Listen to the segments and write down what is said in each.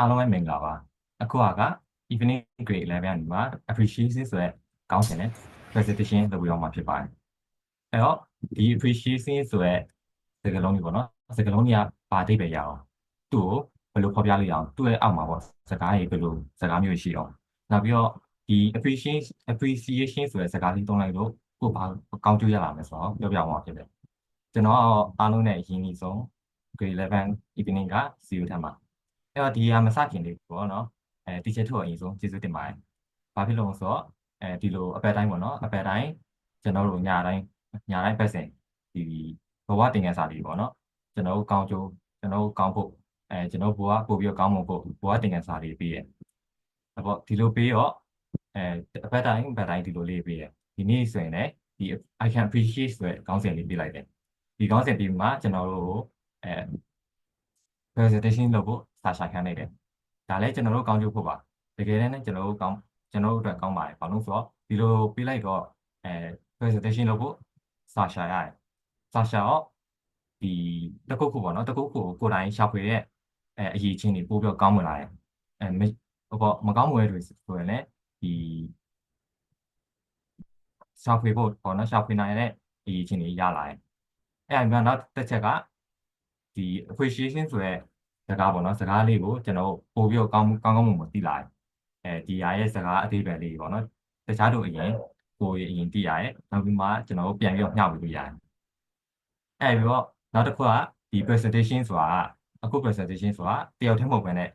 အားလုံးပဲမင်္ဂလာပါအခုကက evening grade 11ကနေမှာ appreciation ဆိုတဲ့ကောင်းစင်နဲ့ presentation လုပ်ပြီးတော့မှာဖြစ်ပါတယ်အဲ့တော့ဒီ appreciation ဆိုတဲ့စကားလုံးကြီးပေါ့နော်စကားလုံးကြီးကဘာအဓိပ္ပာယ်ရအောင်သူ့ကိုဘယ်လိုဖော်ပြလို့ရအောင်သူ့ရဲ့အောက်မှာပေါ့စကားကြီးဘယ်လိုစကားမျိုးရှိအောင်နောက်ပြီးတော့ဒီ appreciation appreciation ဆိုတဲ့စကားလေးသုံးလိုက်လို့ကိုဘာကောင်းကျိုးရလာမယ်ဆိုတော့ပြောပြအောင်ပါဖြစ်တယ်ကျွန်တော်အားလုံးနဲ့ရင်းနှီးဆုံး grade 11 evening က zero ထက်မှာ အဲ့တော့ဒီဟာမစခင်လေးပေါ့နော်အဲ teacher ထုတ်အရင်ဆုံးကျေးဇူးတင်ပါတယ်ဘာဖြစ်လို့လဲဆိုတော့အဲဒီလိုအပတ်တိုင်းပေါ့နော်အပတ်တိုင်းကျွန်တော်တို့ညတိုင်းညတိုင်းပတ်စဉ်ဒီဘဝတင်ငန်းစာလေးပေါ့နော်ကျွန်တော်တို့ကောင်းကျိုးကျွန်တော်တို့ကောင်းဖို့အဲကျွန်တော်ဘဝပို့ပြီးတော့ကောင်းမွန်ဖို့ဘဝတင်ငန်းစာလေးပေးရဲ့အဲ့ပေါ့ဒီလိုပေးတော့အဲအပတ်တိုင်းအပတ်တိုင်းဒီလိုလေးပေးရဲ့ဒီနေ့ဆိုရင်လည်းဒီ I can appreciate ဆိုတဲ့ခေါင်းစဉ်လေးပြလိုက်တယ်ဒီခေါင်းစဉ်ပြီးမှကျွန်တော်တို့အဲ presentation လုပ်ဖို့ စာရှာခံနေတယ်ဒါလည်းကျွန်တော်တို့ကောင်းကျိုးဖို့ပါတကယ်တမ်းလည်းကျွန်တော်တို့ကောင်းကျွန်တော်တို့အတွက်ကောင်းပါတယ်ဘာလို့ဆိုတော့ဒီလိုပြလိုက်တော့အဲ presentation လုပ်ဖို့စာရှာရတယ်စာရှာတော့ဒီတစ်ခုခုပေါ့နော်တစ်ခုခုကိုကိုယ်တိုင်ရှာဖွေတဲ့အဲအရေးချင်းတွေပို့ပြီးကောင်းမလာတယ်အဲဟိုပေါ့မကောင်းမွယ်တွေဆိုရင်လည်းဒီရှာဖွေဖို့ပေါ့နော်ရှာဖွေနိုင်တဲ့အရေးချင်းတွေရလာတယ်အဲ့ဒါမျိုးနောက်တစ်ချက်ကဒီ appreciation ဆိုတဲ့ စကားပေါ့နော်စကားလေးကိုကျွန်တော်ပို့ပြီးကောင်းကောင်းကောင်းမွန်မွန်သိလာတယ်အဲဒီဟာရဲ့စကားအသေးပဲလေးပေါ့နော်တခြားတို့အရင်ကိုအရင်သိရတယ်နောက်ပြီးမှကျွန်တော်ပြန်ပြီးတော့မျှဝေလို့ရတယ်အဲ့ပြီးတော့နောက်တစ်ခုကဒီ presentation ဆိုတာအခု presentation ဆိုတာတယောက်တည်းမဟုတ်ဘဲနဲ့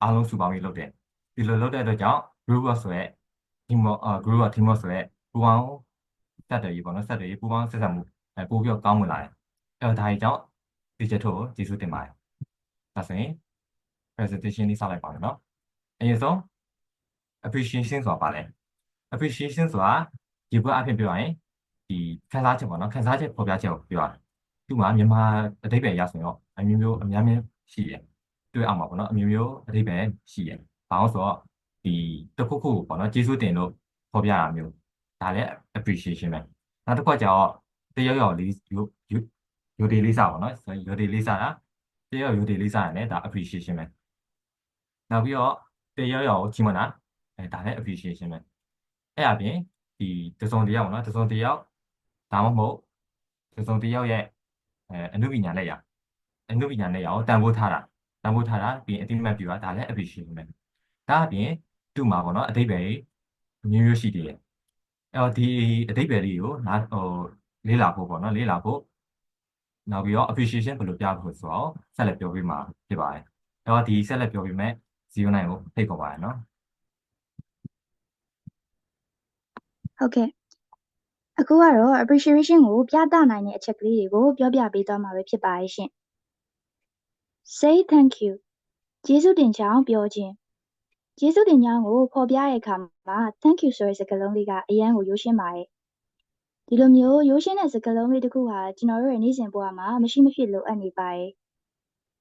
အားလုံးစုပေါင်းပြီးလုပ်တယ်ဒီလိုလုပ်တဲ့အတွက်ကြောင့် group work ဆိုတဲ့ team work group work team work ဆိုတဲ့ပူပေါင်းဆက်တယ်ကြီးပေါ့နော်ဆက်တယ်ကြီးပူပေါင်းဆက်ဆက်မှုအဲပို့ပြီးတော့ကောင်းဝင်လာတယ်အဲ့တော့ဒါကြီးကြောင့် teacher တို့ကိုကျေးဇူးတင်ပါတယ် ဒါဆိုရင် presentation လေးစလိုက်ပါမယ်နော်အရင်ဆုံး appreciation ဆိုတာပါလဲ appreciation ဆိုတာဒီဘက်အဖြစ်ပြောရရင်ဒီခံစားချက်ပေါ့နော်ခံစားချက်ပေါ်ပြချက်ကိုပြောရတယ်သူ့မှာမြန်မာအဓိပ္ပာယ်ရဆိုရင်တော့အမျိုးမျိုးအများများရှိတယ်တွေ့အောင်ပါပေါ့နော်အမျိုးမျိုးအဓိပ္ပာယ်ရှိတယ်ဘာလို့ဆိုတော့ဒီတစ်ခုခုပေါ့နော်ကျေးဇူးတင်လို့ပေါ်ပြတာမျိုးဒါလည်း appreciation ပဲနောက်တစ်ခုကကျတော့တယောက်ယောက်လေးယူယူဒီလေးစားပေါ့နော်ယူဒီလေးစားတာ တယောက်ယူဒီလေးစားရတယ်ဒါ appreciation ပဲနောက်ပြီးတော့တယောက်ယောက်ချီးမွမ်းတာအဲဒါလည်း appreciation ပဲအဲ့အပြင်ဒီတစုံတယောက်ပေါ့နော်တစုံတယောက်ဒါမှမဟုတ်တစုံတယောက်ရဲ့အဲအနုပညာလက်ရအနုပညာလက်ရကိုတန်ဖိုးထားတာတန်ဖိုးထားတာပြီးအတိမတ်ပြတာဒါလည်း appreciation ပဲဒါအပြင်သူ့မှာပေါ့နော်အတိတ်ပဲမျိုးမျိုးရှိသေးတယ်အဲ့တော့ဒီအတိတ်ပဲလေးကိုနားဟိုလေးလာဖို့ပေါ့နော်လေးလာဖို့ နောက်ပြီးတော့ appreciation ဘယ်လိုပြဖို့ဆိုတော့ဆက်လက်ပြောပြမှာဖြစ်ပါတယ်အဲ့တော့ဒီဆက်လက်ပြောပြမယ်09ကိုဖိတ်ခေါ်ပါတယ်နော်ဟုတ်ကဲ့အခုကတော့ appreciation ကိုပြသနိုင်တဲ့အချက်ကလေးတွေကိုပြောပြပေးသွားမှာပဲဖြစ်ပါရဲ့ရှင် say thank you ကျေးဇူးတင်ကြောင်းပြောခြင်းကျေးဇူးတင်ကြောင်းကိုဖော်ပြတဲ့အခါမှာ thank you ဆိုတဲ့စကားလုံးလေးကအရန်ကိုရိုးရှင်းပါရဲ့ ဒီလိုမျိုးရိုးရှင်းတဲ့စကားလုံးလေးတစ်ခုဟာကျွန်တော်တို့ရဲ့နေ့စဉ်ဘဝမှာမရှိမဖြစ်လိုအပ်နေပါရဲ့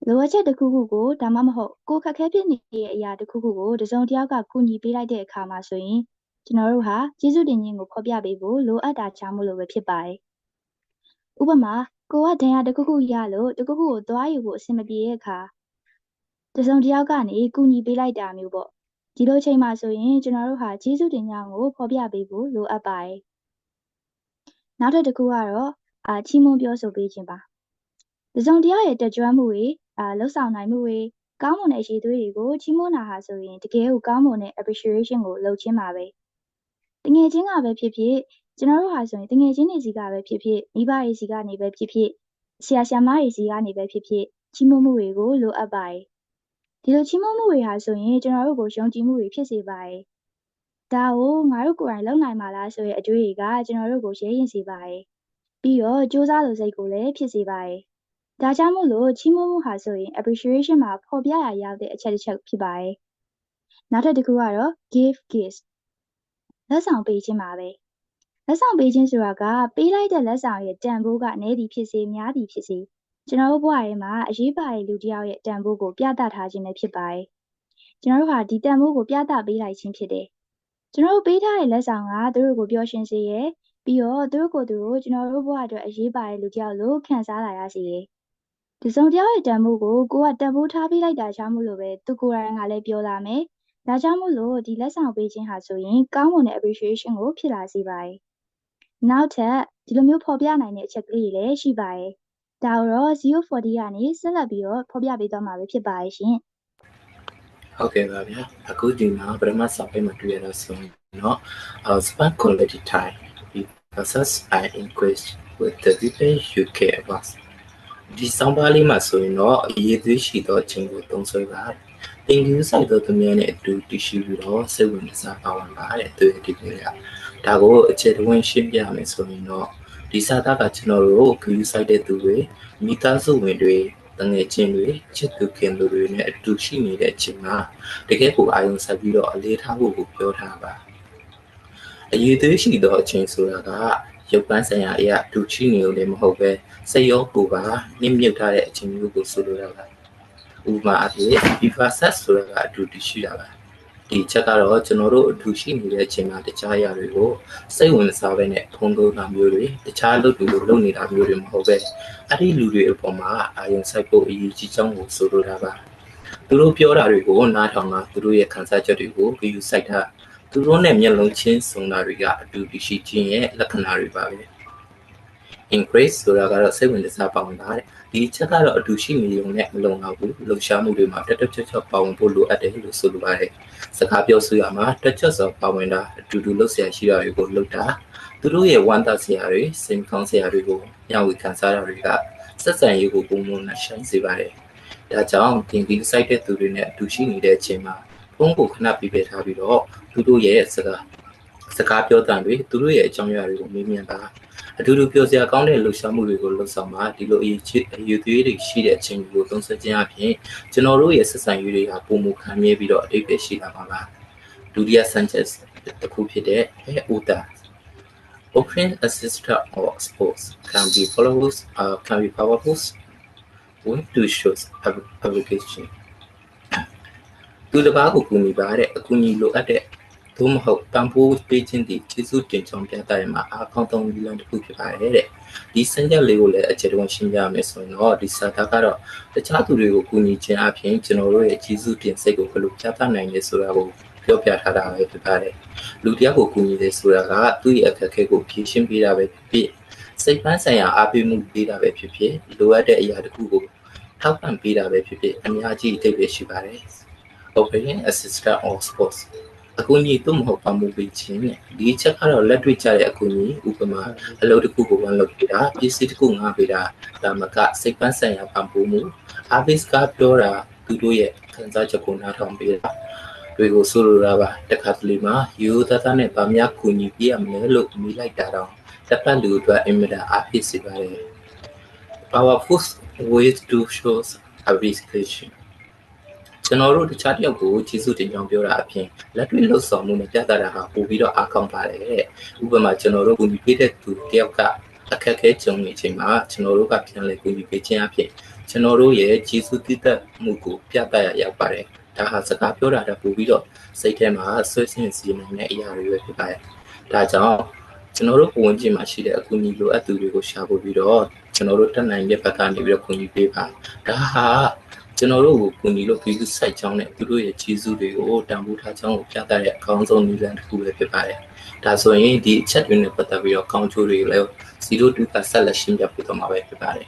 လိုအပ်ချက်တစ်ခုခုကိုဒါမှမဟုတ်ကိုယ်ခက်ခဲဖြစ်နေတဲ့အရာတစ်ခုခုကိုတစုံတစ်ယောက်ကကူညီပေးလိုက်တဲ့အခါမှာဆိုရင်ကျွန်တော်တို့ဟာကျေးဇူးတင်ခြင်းကိုဖော်ပြပေးဖို့လိုအပ်တာချမို့လို့ပဲဖြစ်ပါတယ်။ဥပမာကိုကဒဏ်ရာတစ်ခုခုရလို့တစ်ခုခုကိုသွားယူဖို့အဆင်မပြေတဲ့အခါတစုံတစ်ယောက်ကနေကူညီပေးလိုက်တာမျိုးပေါ့။ဒီလိုချိန်မှာဆိုရင်ကျွန်တော်တို့ဟာကျေးဇူးတင်ကြောင်းကိုဖော်ပြပေးဖို့လိုအပ်ပါတယ်။ နောက်ထပ်တစ်ခုကတော့အာချီးမွမ်းပြောဆိုပေးခြင်းပါ။တစုံတစ်ယောက်ရဲ့တက်ကြွမှုတွေအာလှုပ်ဆောင်နိုင်မှုတွေကောင်းမွန်တဲ့အရေးသွေးတွေကိုချီးမွမ်းတာဟာဆိုရင်တကယ်ကိုကောင်းမွန်တဲ့ appreciation ကိုလုပ်ခြင်းပါပဲ။တငယ်ချင်းကပဲဖြစ်ဖြစ်ကျွန်တော်တို့ဟာဆိုရင်တငယ်ချင်းတွေစီကပဲဖြစ်ဖြစ်မိဘတွေစီကနေပဲဖြစ်ဖြစ်ဆရာဆရာမတွေစီကနေပဲဖြစ်ဖြစ်ချီးမွမ်းမှုတွေကိုလိုအပ်ပါတယ်။ဒီလိုချီးမွမ်းမှုတွေဟာဆိုရင်ကျွန်တော်တို့ကိုယုံကြည်မှုတွေဖြစ်စေပါတယ်။ ဒါကိုငါတို့ကိုယ်တိုင်လုပ်နိုင်မှာလားဆိုတဲ့အတွေ့အကြုံကကျွန်တော်တို့ကိုရဲရင်စေပါတယ်။ပြီးတော့စူးစမ်းလို့စိတ်ကိုလည်းဖြစ်စေပါတယ်။ဒါကြောင့်မို့လို့ချီးမွမ်းမှုဟာဆိုရင် appreciation မှာဖော်ပြရရောက်တဲ့အချက်တစ်ချက်ဖြစ်ပါတယ်။နောက်ထပ်တစ်ခုကတော့ give gifts လက်ဆောင်ပေးခြင်းပါပဲလက်ဆောင်ပေးခြင်းဆိုတာကပေးလိုက်တဲ့လက်ဆောင်ရဲ့တန်ဖိုးကနေသည်ဖြစ်စေများသည်ဖြစ်စေကျွန်တော်တို့ဘဝထဲမှာအရေးပါတဲ့လူတစ်ယောက်ရဲ့တန်ဖိုးကိုပြသထားခြင်းပဲဖြစ်ပါတယ်ကျွန်တော်တို့ဟာဒီတန်ဖိုးကိုပြသပေးလိုက်ခြင်းဖြစ်တယ် ကျွန်တော်တို့ပေးထားတဲ့လက်ဆောင်ကသူတို့ကိုပျော်ရွှင်စေရပြီးတော့သူတို့ကိုယ်သူတို့ကျွန်တော်တို့ဘဝအတွက်အရေးပါတဲ့လူတစ်ယောက်လို့ခံစားလာရစေတယ်တစုံတစ်ယောက်ရဲ့တန်ဖိုးကိုကိုကတန်ဖိုးထားပေးလိုက်တာကြောင့်မို့လို့ပဲသူကိုယ်တိုင်ကလည်းပြောလာမယ်ဒါကြောင့်မို့လို့ဒီလက်ဆောင်ပေးခြင်းဟာဆိုရင်ကောင်းမွန်တဲ့ appreciation ကိုဖြစ်လာစေပါတယ်နောက်ထပ်ဒီလိုမျိုးဖော်ပြနိုင်တဲ့အချက်ကလေးတွေလည်းရှိပါတယ်ဒါတော့040ကနေဆက်လက်ပြီးတော့ဖော်ပြပေးသွားမှာပဲဖြစ်ပါရဲ့ရှင် ဟုတ်ကဲ့ပါဗျာအခုဒီမှာပထမစာပေမှာတွေ့ရတော့ဆိုရင်တော့ spark quality time because i inquest with the people you care about ဒီဆောင်းပါးလေးမှာဆိုရင်တော့အရေးသေးရှိသောအချိန်ကိုသုံးစွဲပါသင်ယူဆိုင်သောသူများနဲ့အတူတရှိပြီးတော့စိတ်ဝင်စားပါဝင်ပါတဲ့သူတွေဒီကဒါကိုအချက်တွင်းရှင်းပြမယ်ဆိုရင်တော့ဒီစာသားကကျွန်တော်တို့ဂလူးဆိုင်တဲ့သူတွေမိသားစုဝင်တွေ ငယ်ချင်းတွေချစ်သူခင်သူတွေနဲ့အတူရှိနေတဲ့အချိန်မှာတကယ်ကိုအာရုံစိုက်ပြီးတော့အလေးထားဖို့ကိုပြောထားပါအရေးသေးရှိသောအချိန်ဆိုတာကရုပ်ပန်းဆိုင်ရာအရာအတူရှိနေလို့လည်းမဟုတ်ပဲစိတ်ရောကိုယ်ပါနှိမ့်မြုပ်ထားတဲ့အချိန်မျိုးကိုဆိုလိုတာပါဥပမာအဖြစ် vivaset ဆိုတာကအတူတည်ရှိတာပါ ဒီချက်ကတော့ကျွန်တော်တို့အတူရှိနေတဲ့အချိန်မှာတခြားအရာတွေကိုစိတ်ဝင်စားပဲနဲ့ဖုံးသုံးတာမျိုးတွေတခြားလုပ်တွေကိုလုပ်နေတာမျိုးတွေမဟုတ်ပဲအဲ့ဒီလူတွေအပေါ်မှာအာရုံစိုက်ဖို့အရေးကြီးကြောင်းကိုဆိုလိုတာပါသူတို့ပြောတာတွေကိုနားထောင်တာသူတို့ရဲ့ခံစားချက်တွေကိုဂရုစိုက်တာသူတို့နဲ့မျက်လုံးချင်းစုံတာတွေကအတူတည်ရှိခြင်းရဲ့လက္ခဏာတွေပါပဲ increase ဆိုတာကတော့စိတ်ဝင်စားပါဝင်တာတဲ့ဒီချက်ကတော့အတူရှိနေုံနဲ့မလုံလောက်ဘူးလှုပ်ရှားမှုတွေမှာတက်တက်ချွတ်ချွတ်ပါဝင်ဖို့လိုအပ်တယ်လို့ဆိုလိုပါတယ်စကားပြောဆိုရမှာတက်ချွတ်စွာပါဝင်တာအတူတူလှုပ်ရှားရှိတာတွေကိုလှုပ်တာသူတို့ရဲ့ဝမ်းသာစရာတွေစိတ်ကောင်းစရာတွေကိုညဝေခံစားတာတွေကဆက်ဆံရေးကိုပုံမှန်နဲ့ရှိုင်းစေပါတယ်ဒါကြောင့်တင်ပြီးစိုက်တဲ့သူတွေနဲ့အတူရှိနေတဲ့အချိန်မှာဖုန်းကိုခဏပြပြထားပြီးတော့သူတို့ရဲ့စကားစကားပြောတန်တွေသူတို့ရဲ့အကြောင်းအရာတွေကိုမေးမြန်းတာ အတူတူပြောစရာကောင်းတဲ့လှုပ်ရှားမှုတွေကိုလှုပ်ဆောင်မှာဒီလိုအရေးကြီးအရေးသေးတွေရှိတဲ့အချိန်ကိုသုံးစွဲခြင်းအပြင်ကျွန်တော်တို့ရဲ့ဆက်ဆံရေးတွေကပုံမခံမြဲပြီးတော့အတိတ်ပဲရှိလာပါပါဒုတိယ sentence တစ်ခုဖြစ်တဲ့ Uta Open assister or sports can be followers uh, can be powerful when to shows application သူတစ်ပါးကိုကူညီပါတဲ့အကူအညီလိုအပ်တဲ့ သို့မဟုတ်တန်ဖိုးပေးခြင်းတည်ကျေးဇူးတင်ကြောင်းပြသရမှာအားကောင်းသောနည်းလမ်းတစ်ခုဖြစ်ပါတယ်တဲ့ဒီစံချက်လေးကိုလည်းအခြေတော်ရှင်းပြမယ်ဆိုရင်တော့ဒီစာသားကတော့တခြားသူတွေကိုကူညီခြင်းအပြင်ကျွန်တော်တို့ရဲ့ကျေးဇူးတင်စိတ်ကိုဘယ်လိုပြသနိုင်လဲဆိုတာကိုပြောပြထားတာပဲဖြစ်ပါတယ်လူတစ်ယောက်ကိုကူညီတယ်ဆိုတာကသူ့ရဲ့အခက်အခဲကိုဖြေရှင်းပေးတာပဲဖြစ်ဖြစ်စိတ်ပန်းဆိုင်ရာအားပေးမှုပေးတာပဲဖြစ်ဖြစ်လိုအပ်တဲ့အရာတစ်ခုကိုထောက်ပံ့ပေးတာပဲဖြစ်ဖြစ်အများကြီးအထိပ္ပယ်ရှိပါတယ် Operating Assistant or Sports အကူအညီသို့မဟုတ်ပါမှုပေးခြင်းနဲ့ဒီအချက်ကတော့လက်တွေ့ကျတဲ့အကူအညီဥပမာအလုပ်တစ်ခုကိုဝန်လုပ်ပေးတာပစ္စည်းတစ်ခုငှားပေးတာဒါမှကစိတ်ပန်းဆိုင်ရာပံ့ပိုးမှုအာဘစ်ကပြောတာသူတို့ရဲ့ခံစားချက်ကိုနားထောင်ပေးတာတွေကိုဆိုလိုတာပါတခါတလေမှာယူသားသားနဲ့ဗာများကူညီပြရမယ်လို့မိလိုက်တာတော့တစ်ပတ်လူအတွက်အင်မတန်အားဖြစ်စေပါတယ် powerful ways to show appreciation ကျွန်တော်တို့တခြားတစ်ယောက်ကိုကျေးဇူးတင်ကြောင်းပြောတာအပြင်လက်တွေ့လှုပ်ဆောင်မှုနဲ့ပြသတာဟာပို့ပြီးတော့အားကောင်းပါတယ်တဲ့ဥပမာကျွန်တော်တို့ကူညီပေးတဲ့သူတစ်ယောက်ကအခက်အခဲကြုံနေချိန်မှာကျွန်တော်တို့ကပြန်လည်ကူညီပေးခြင်းအပြင်ကျွန်တော်တို့ရဲ့ကျေးဇူးတည်တဲ့မှုကိုပြသရရောက်ပါတယ်ဒါဟာစကားပြောတာတော့ပို့ပြီးတော့စိတ်ထဲမှာဆွေးဆင်းစီနေတဲ့အရာတွေပဲဖြစ်ပါတယ်ဒါကြောင့်ကျွန်တော်တို့ပုံဝင်ချင်းမှာရှိတဲ့အကူအညီလိုအပ်သူတွေကိုရှာဖို့ပြီးတော့ကျွန်တော်တို့တက်နိုင်တဲ့ဘက်ကနေပြီးတော့ကူညီပေးပါဒါဟာ ကျွန်တော်တို့ကိုကူညီလို့ပြည်သူစိုက်ချောင်းနဲ့သူတို့ရဲ့ကျေးဇူးတွေကိုတန်ဖိုးထားချောင်းကိုပြသတဲ့အကောင်းဆုံးနည်းလမ်းတစ်ခုပဲဖြစ်ပါတယ်။ဒါဆိုရင်ဒီအချက်တွေနဲ့ပတ်သက်ပြီးတော့ကောင်းကျိုးတွေလည်း02ကဆက်လက်ရှင်းပြပေးတော့မှာပဲဖြစ်ပါတယ်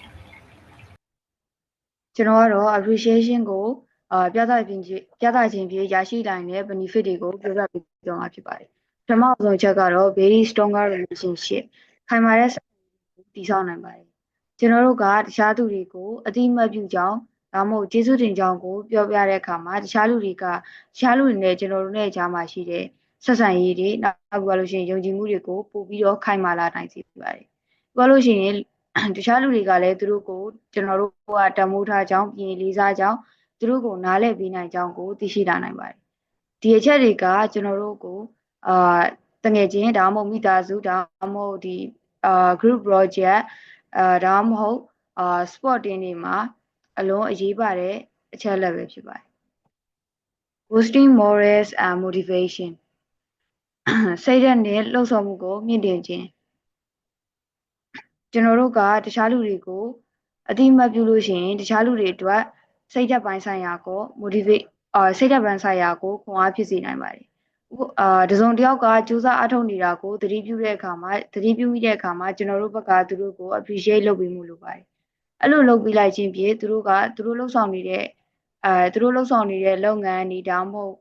ကျွန်တော်ကတော့ appreciation ကိုအာပြသခြင်းဖြင့်ပြသခြင်းဖြင့်ရရှိနိုင်တဲ့ benefit တွေကိုပြောပြပေးတော့မှာဖြစ်ပါတယ်ပထမဆုံးချက်ကတော့ very stronger relationship ခိုင်မာတဲ့ဆက်ဆံရေးကိုတည်ဆောက်နိုင်ပါတယ်ကျွန်တော်တို့ကတခြားသူတွေကိုအတိအမှတ်ပြုကြောင်း ဒါမှမဟုတ်ကျေးဇူးတင်ကြောင်းကိုပြောပြတဲ့အခါမှာတခြားလူတွေကတခြားလူတွေနဲ့ကျွန်တော်တို့နဲ့ကြားမှာရှိတဲ့ဆက်ဆံရေးတွေနောက်ပြီးလို့ရှိရင်ယုံကြည်မှုတွေကိုပို့ပြီးတော့ခိုင်မာလာနိုင်စေပါတယ်ပြောလို့ရှိရင်တခြားလူတွေကလည်းသူတို့ကိုကျွန်တော်တို့ကတမိုးထားကြောင်းပြင်လေးစားကြောင်းသူတို့ကိုနားလည်ပေးနိုင်ကြောင်းကိုသိရှိလာနိုင်ပါတယ်ဒီအချက်တွေကကျွန်တော်တို့ကိုအာတငယ်ချင်းဒါမှမဟုတ်မိသားစုဒါမှမဟုတ်ဒီအာ group project အာဒါမှမဟုတ်အာ sporting တွေမှာ အလုံးအရေးပါတဲ့အချက်လက်ပဲဖြစ်ပါတယ် boosting morals and motivation စိတ်ဓာတ်နဲ့လှုပ်ဆောင်မှုကိုမြင့်တင်ခြင်းကျွန်တော်တို့ကတခြားလူတွေကိုအတိအမှတ်ပြုလို့ရှိရင်တခြားလူတွေအတွက်စိတ်ဓာတ်ပိုင်းဆိုင်ရာကို motivate အာစိတ်ဓာတ်ပိုင်းဆိုင်ရာကိုခွန်အားဖြစ်စေနိုင်ပါတယ်ဥပအာတစုံတစ်ယောက်ကကြိုးစားအထောက်နေတာကိုသတိပြုတဲ့အခါမှာသတိပြုမိတဲ့အခါမှာကျွန်တော်တို့ဘက်ကသူတို့ကို appreciate လုပ်ပေးမှုလိုပါတယ် အဲ့လိုလုပ်ပေးလိုက်ခြင်းဖြင့်သူတို့ကသူတို့လှုပ်ဆောင်နေတဲ့အဲသူတို့လှုပ်ဆောင်နေတဲ့လုပ်ငန်းတွေဒါမှမဟုတ်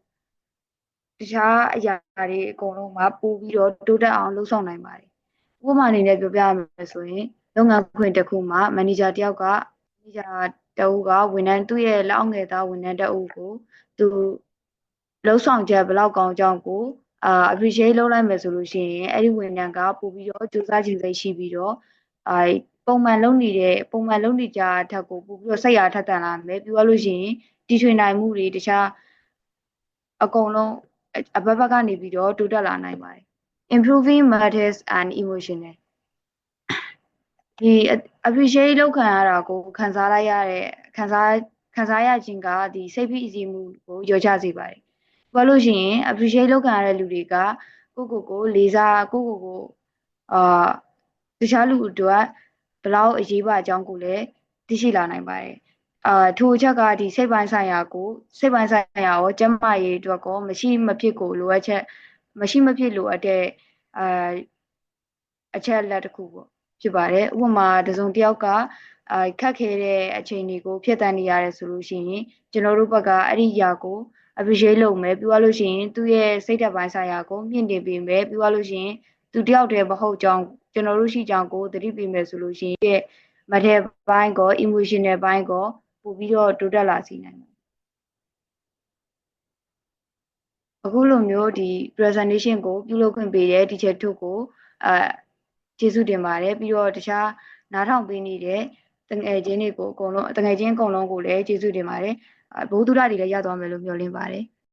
တခြားအရာတွေအကုန်လုံးမှာပို့ပြီးတော့တိုးတက်အောင်လှုပ်ဆောင်နိုင်ပါတယ်ဥပမာအနေနဲ့ပြောပြရမယ်ဆိုရင်လုပ်ငန်းခွင်တစ်ခုမှာမန်နေဂျာတစ်ယောက်ကမန်နေဂျာတအုပ်ကဝန်ထမ်းသူ့ရဲ့လက်အောက်ငယ်သားဝန်ထမ်းတအုပ်ကိုသူလှုပ်ဆောင်ချက်ဘယ်လောက်ကောင်းကြောင်းကိုအာ appreciate လုပ်လိုက်မယ်ဆိုလို့ရှိရင်အဲ့ဒီဝန်ထမ်းကပို့ပြီးတော့ကြိုးစားခြင်းစိတ်ရှိပြီးတော့အာ ပုံမှန်လုပ်နေတဲ့ပုံမှန်လုပ်နေကြအထက်ကိုပို့ပြီးတော့စိတ်အားထက်သန်လာမယ်ပြီးသွားလို့ရှိရင်တီထွင်နိုင်မှုတွေတခြားအကုန်လုံးအအဘက်ဘက်ကနေပြီးတော့တိုးတက်လာနိုင်ပါတယ် improving matters and emotional ဒီ appreciate လောက်ခံရတာကိုခံစားလိုက်ရတဲ့ခံစားခံစားရခြင်းကဒီစိတ်ဖိစီးမှုကိုရောချစေပါတယ်။ဘာလို့ရှိရင် appreciate လောက်ခံရတဲ့လူတွေကကိုယ့်ကိုယ်ကိုလေးစားကိုယ့်ကိုယ်ကိုအာတခြားလူအတွက် ဘလောက်အရေးပါအကြောင်းကိုလည်းသိရှိလာနိုင်ပါတယ်။အာထိုအချက်ကဒီစိတ်ပိုင်းဆိုင်ရာကိုစိတ်ပိုင်းဆိုင်ရာရောကျန်းမာရေးအတွက်ကောမရှိမဖြစ်ကိုလိုအပ်ချက်မရှိမဖြစ်လိုအပ်တဲ့အာအချက်အလက်တစ်ခုပေါ့ဖြစ်ပါတယ်ဥပမာတစုံတစ်ယောက်ကအာခက်ခဲတဲ့အချိန်တွေကိုဖြတ်တန်းနေရတယ်ဆိုလို့ရှိရင်ကျွန်တော်တို့ဘက်ကအဲ့ဒီຢာကို appreciate လုပ်မယ်ပြီးသွားလို့ရှိရင်သူ့ရဲ့စိတ်ဓာတ်ပိုင်းဆိုင်ရာကိုမြင့်တင်ပေးမယ်ပြီးသွားလို့ရှိရင်သူတယောက်တည်းမဟုတ်ကြောင်း ကျွန်တော်တို့ရှိကြောင်းကိုသတိပေးမယ်ဆိုလို့ရှိရင်မထဲပိုင်းကော emotional ပိုင်းကောပို့ပြီးတော့တိုးတက်လာစေနိုင်တယ်အခုလိုမျိုးဒီ presentation ကိုပြုလုပ်ခွင့်ပေးတဲ့ teacher တို့ကိုအဲကျေးဇူးတင်ပါတယ်ပြီးတော့တခြားနားထောင်ပေးနေတဲ့တငယ်ချင်းတွေကိုအကုန်လုံးတငယ်ချင်းအကုန်လုံးကိုလည်းကျေးဇူးတင်ပါတယ်ဘုဒ္ဓတွေလည်းရသွားမယ်လို့မျှော်လင့်ပါတယ်